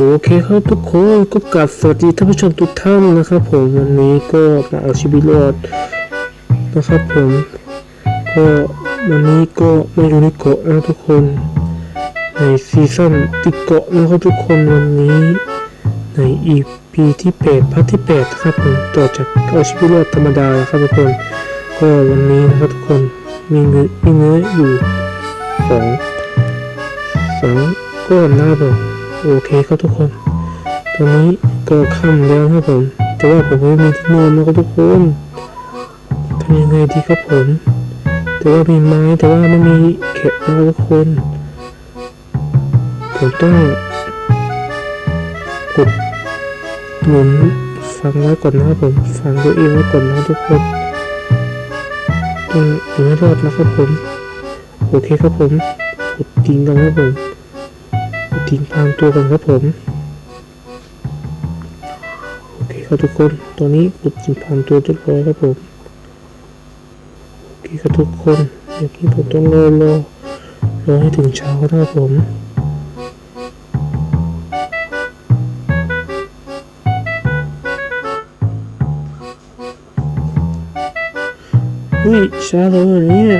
โอเคครับทุกคนก็กลับสวัสดีท่านผู้ชมทุกท่านนะครับ ผมวันนี้ก็มาเอาชีวิตรอดนะครับผมก็วันนี้ก็มาอยู่ในเกาะนะทุกคน ในซีซั่นติดเกาะนะครับทุกคนวันนี้ใน EP ที่8พาร์ทที่8ครับผมต่อจากเอาชีวิตรอดธรรมดาครับทุกคน ก็วันนี้นะครับทุกคนมีเนื้อมีเนื้ออยู่สองสองก้อนนะครับผม โอเคครับทุกคน ตอนนี้ก็ค่ำแล้วครับผม แต่ว่าผมไม่มีที่นอนนะครับทุกคนทำยังไงดีครับผม แต่ว่ามีไม้แต่ว่าไม่มีแขะนะครับทุกคน ผมต้องกดหมุนฟังไว้ก่อนนะครับผมฟังตัวเองไว้ก่อนนะทุกคนต้องอยู่ให้รอดนะครับผม โอเคครับผมกดทิ้งกันครับผม ทิ้งพางตัวกันครับผม โอเคครับทุกคน ตอนนี้กดทิ้งพางตัวเรียบร้อยครับผม โอเคครับทุกคนอย่างนี้ผมต้องรอรอรอให้ถึงเช้านะครับผมเฮ้ยเช้าแล้วเนี่ย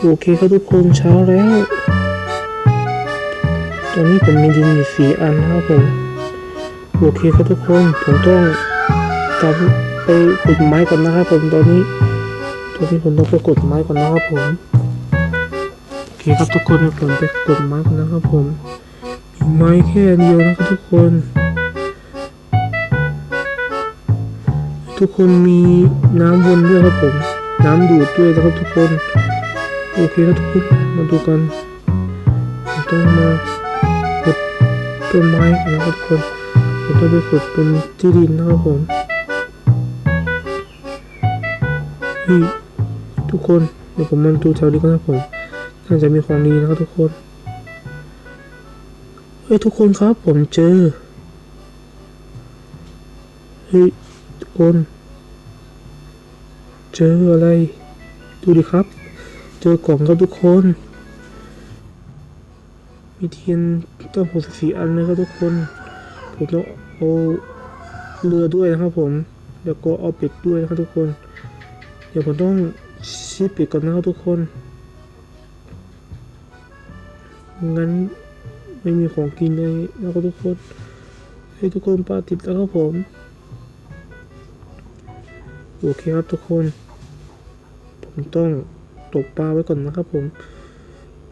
โอเคครับทุกคนเช้าแล้ว ตอนนี้ผมมีดินอยู่สี่อันนะครับผมโอเคครับทุกคนผมต้องกลับไปขุดไม้ก่อนนะครับผมตอนนี้ตอนนี้ผมต้องไปขุดไม้ก่อนนะครับผมโอเคครับทุกคนผมไปขุดไม้ก่อนนะครับผมมีไม้แค่เดียวนะครับทุกคน ทุกคนมีน้ำวนด้วยครับผม น้ำดูดด้วยนะครับทุกคน โอเคครับทุกคนมาดูกันผมต้องมา ขุดต้นไม้นะครับทุกคนผมต้องไปขุดบนที่ดินนะครับผมเฮ้ยทุกคนเดี๋ยวผมมาดูแถวนี้กันนะผมน่าจะมีของดีนะครับทุกคนเฮ้ยทุกคนครับ ผมเจอเฮ้ยทุกคน เจออะไร ดูดิครับ เจอกล่องครับทุกคน มีเทียนตั้งหกสิบสี่อันเลยครับทุกคนผมต้องเอาเรือด้วยนะครับผม แล้วก็เอาเป็ดด้วยนะครับทุกคน เดี๋ยวผมต้องชีเป็ดก่อนนะครับทุกคน งั้นไม่มีของกินเลยนะครับทุกคน ให้ทุกคนปลาติดแล้วครับผม โอเคครับทุกคน ผมต้องตกปลาไว้ก่อนนะครับผม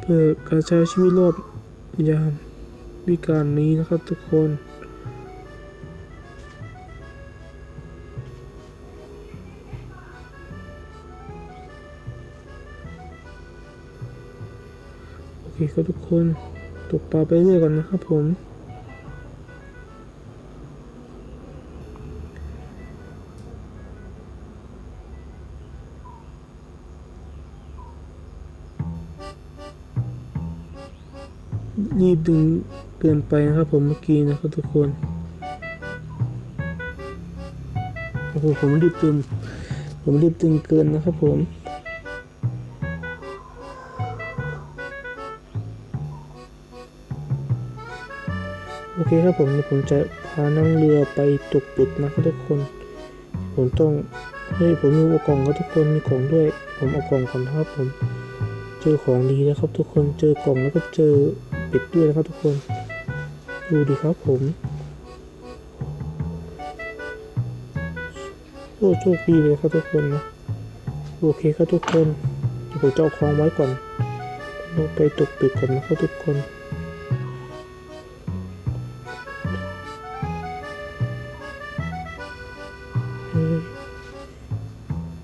เพื่อการใช้ชีวิตรอด ยามวิการนี้นะครับทุกคน โอเคครับทุกคน ตกปลาไปเรื่อยก่อนนะครับผม รีบดึงเกินไปนะครับผมเมื่อกี้นะครับทุกคนโอ้โหผมรีบดึงผมรีบดึงเกินนะครับผมโอเคครับผมเดี๋ยผมจะพานั่งเรือไปตกเป็ดนะครับทุกคน ผมต้องเฮ้ยผมมีอุปกรณ์ครับทุกคนมีของด้วย ผมเอากล่องก่อนครับผม เจอของดีแล้วครับทุกคนเจอกล่องแล้วก็เจอ เป็ดด้วยนะครับทุกคน ดูดิครับผมโอ้โชคดีเลยครับทุกคนนะโอเคครับทุกคนเดี๋ยวผมจะเอาของไว้ก่อนลงไปตกเป็ดก่อนนะครับทุกคน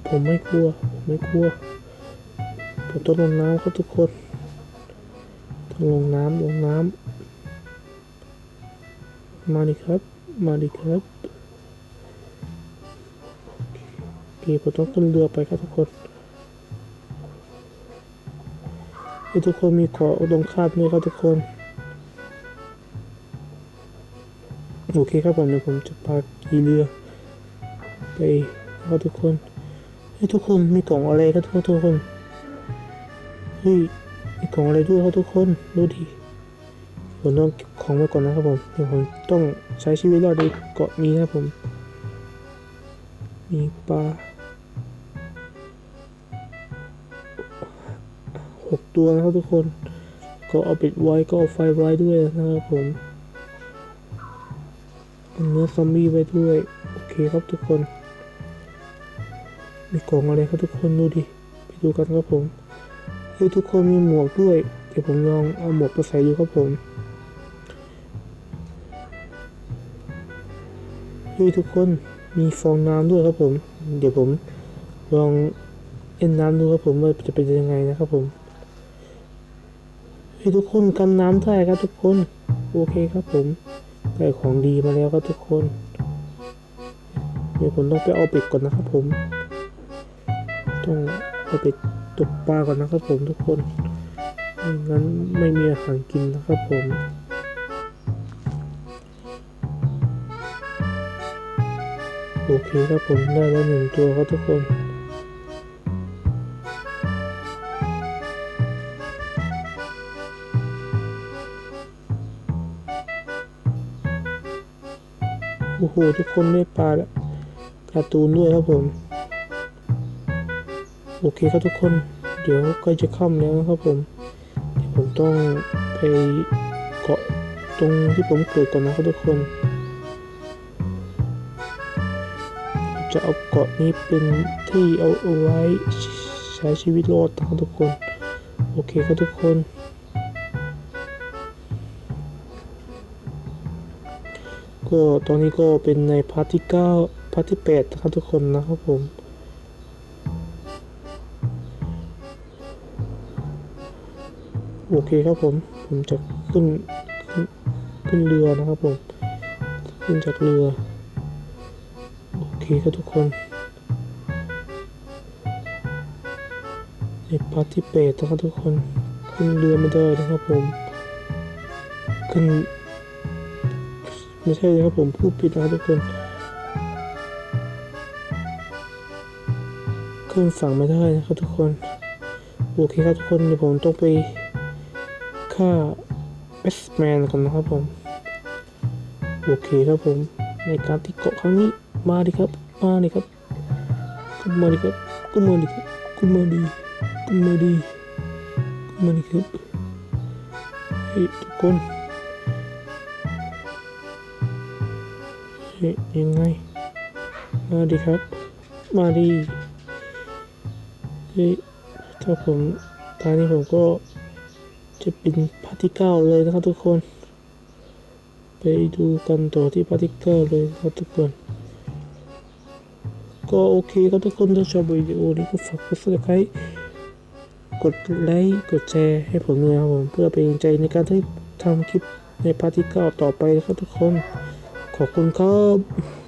ผมไม่กลัว ผมไม่กลัวผมต้องลงน้ำครับทุกคน ลงน้ำลงน้ำมาดิครับ มาดิครับโอเคผมต้องขึ้นเรือไปครับทุกคนให้ทุกคนมีเกาะตรงคาบนี้ครับทุกคน โอเคครับผมเดี๋ยวผมจะพาขี่เรือ ไปครับทุกคนให้ทุกคนมีกล่องอะไรครับทุกทุกคนเฮ้ย มีกล่องอะไรด้วยครับทุกคนดูดิผมต้องเก็บของไว้ก่อนนะครับผมเดี๋ยวผมต้องใช้ชีวิตรอดในเกาะนี้นะครับผม มีปลาหกตัวนะครับทุกคน ก็เอาปิดไว้ก็เอาไฟไว้ด้วยนะครับผมเอาเนื้อซอมบี้ไว้ด้วย โอเคครับทุกคน มีกล่องอะไรครับทุกคนดูดิ ไปดูกันครับผม ฮ้ยทุกคนมีหมวกด้วย เดี๋ยวผมลองเอาหมวกมาใส่ดูครับผมเฮ้ยทุกคนมีฟองน้ำด้วยครับผม เดี๋ยวผมลองเอ็นน้ำดูครับผมว่าจะเป็นยังไงนะครับผมเฮ้ยทุกคนกันน้ำได้ครับทุกคน โอเคครับผมได้ของดีมาแล้วครับทุกคน เดี๋ยวผมต้องไปเอาเป็ดก่อนนะครับผม ต้องเอาไป ตกปลาก่อนนะครับผมทุกคนไม่งั้นไม่มีอาหารกินนะครับผมโอเคครับผมได้แล้วหนึ่งตัวครับทุกคนโอ้โหทุกคนได้ปลาแล้วการ์ตูนด้วยครับผม โอเคครับทุกคน เดี๋ยวใกล้จะค่ำแล้วนะครับผมเดี๋ยวผมต้องไปเกาะตรงที่ผมเกิดก่อนนะครับทุกคน จะเอาเกาะนี้เป็นที่เอาเอาไว้ใช้ชีวิตรอดนะครับทุกคน โอเคครับทุกคนก็ตอนนี้ก็เป็นในพาร์ทที่9พาร์ทที่8นะครับทุกคนนะครับผม โอเคครับผม ผมจะขึ้นขึ้นขึ้นเรือนะครับผม ขึ้นจากเรือ โอเคครับทุกคนในพาร์ทที่แปดนะครับทุกคน ขึ้นเรือไม่ได้นะครับผม ขึ้น ไม่ใช่นะครับผมพูดผิดนะครับทุกคน ขึ้นฝั่งไม่ได้นะครับทุกคน โอเคครับทุกคนเดี๋ยวผมต้องไป ฆ่าแบทแมนก่อนนะครับผม โอเคครับผม ในการที่เกาะครั้งนี้ มาดิครับ มาดิครับก็มาดิครับก็มาดิครับก็มาดิก็มาดิก็มาดิครับเฮ้ยทุกคนเฮ้ยยังไง มาดิครับ มาดิเฮ้ยถ้าผมตอนนี้ผมก็ จะเป็นพาร์ทที่เก้าเลยนะครับทุกคน ไปดูกันต่อที่พาร์ทที่เก้าเลยครับทุกคน ก็โอเคครับทุกคนถ้าชอบวิดีโอนี้ก็ฝากกด subscribe กดไลค์กดแชร์ให้ผมด้วยครับผมเพื่อเป็นกำใจในการที่ทำคลิปในพาร์ทที่เก้าต่อไปนะครับทุกคน ขอบคุณครับ